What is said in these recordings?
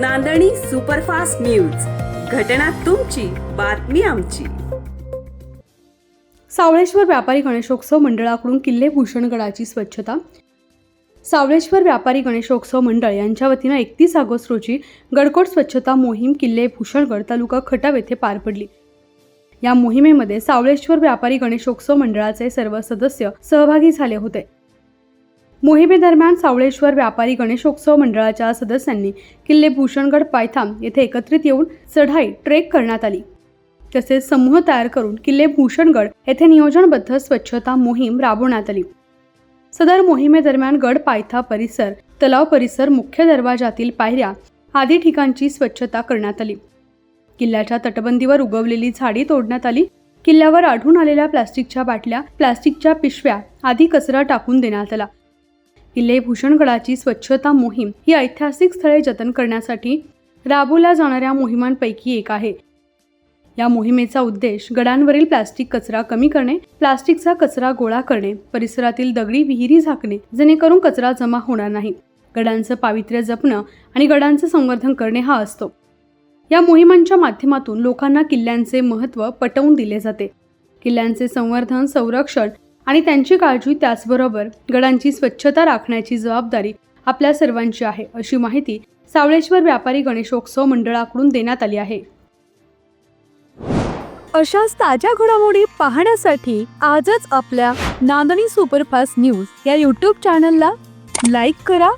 नांदणी superfast news. घटना तुमची बातमी आमची. सावळेश्वर व्यापारी गणेशोत्सव मंडळाकडून किल्ले भूषणगडाची स्वच्छता. सावळेश्वर व्यापारी गणेशोत्सव मंडळ यांच्या वतीनं एकतीस ऑगस्ट रोजी गडकोट स्वच्छता मोहीम किल्ले भूषणगड तालुका खटाव येथे पार पडली. या मोहिमेमध्ये सावळेश्वर व्यापारी गणेशोत्सव मंडळाचे सर्व सदस्य सहभागी झाले होते. मोहिमेदरम्यान सावळेश्वर व्यापारी गणेशोत्सव मंडळाच्या सदस्यांनी किल्ले भूषणगड पायथाम येथे एकत्रित येऊन चढाई ट्रेक करण्यात आली. तसेच समूह तयार करून किल्ले भूषणगड येथे नियोजनबद्ध स्वच्छता मोहीम राबवण्यात आली. सदर मोहिमेदरम्यान गड पायथा परिसर तलाव परिसर मुख्य दरवाजातील पायऱ्या आदी ठिकाणची स्वच्छता करण्यात आली. किल्ल्याच्या तटबंदीवर उगवलेली झाडी तोडण्यात आली. किल्ल्यावर आढळून आलेल्या प्लास्टिकच्या बाटल्या प्लास्टिकच्या पिशव्या आदी कचरा टाकून देण्यात आला. किल्ले भूषणगडाची स्वच्छता मोहीम ही ऐतिहासिक स्थळे जतन करण्यासाठी राबवल्या जाणाऱ्या मोहिमांपैकी एक आहे. या मोहिमेचा उद्देश गडांवरील प्लास्टिक कचरा कमी करणे प्लास्टिकचा कचरा गोळा करणे परिसरातील दगडी विहिरी झाकणे जेणेकरून कचरा जमा होणार नाही. गडांचं पावित्र्य जपणं आणि गडांचं संवर्धन करणे हा असतो. या मोहिमांच्या माध्यमातून लोकांना किल्ल्यांचे महत्त्व पटवून दिले जाते. किल्ल्यांचे संवर्धन संरक्षण आणि त्यांची काळजी त्याचबरोबर गडांची स्वच्छता राखण्याची जबाबदारी आपल्या सर्वांची आहे अशी माहिती सावळेश्वर व्यापारी गणेशोत्सव मंडळाकडून देण्यात आली आहे. अशाच ताज्या घडामोडी पाहण्यासाठी आजच आपल्या नांदणी सुपरफास्ट न्यूज या यूट्यूब चॅनलला लाईक करा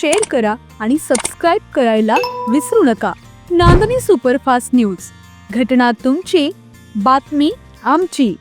शेअर करा आणि सबस्क्राईब करायला विसरू नका. नांदणी सुपरफास्ट न्यूज घटना तुमची बातमी आमची.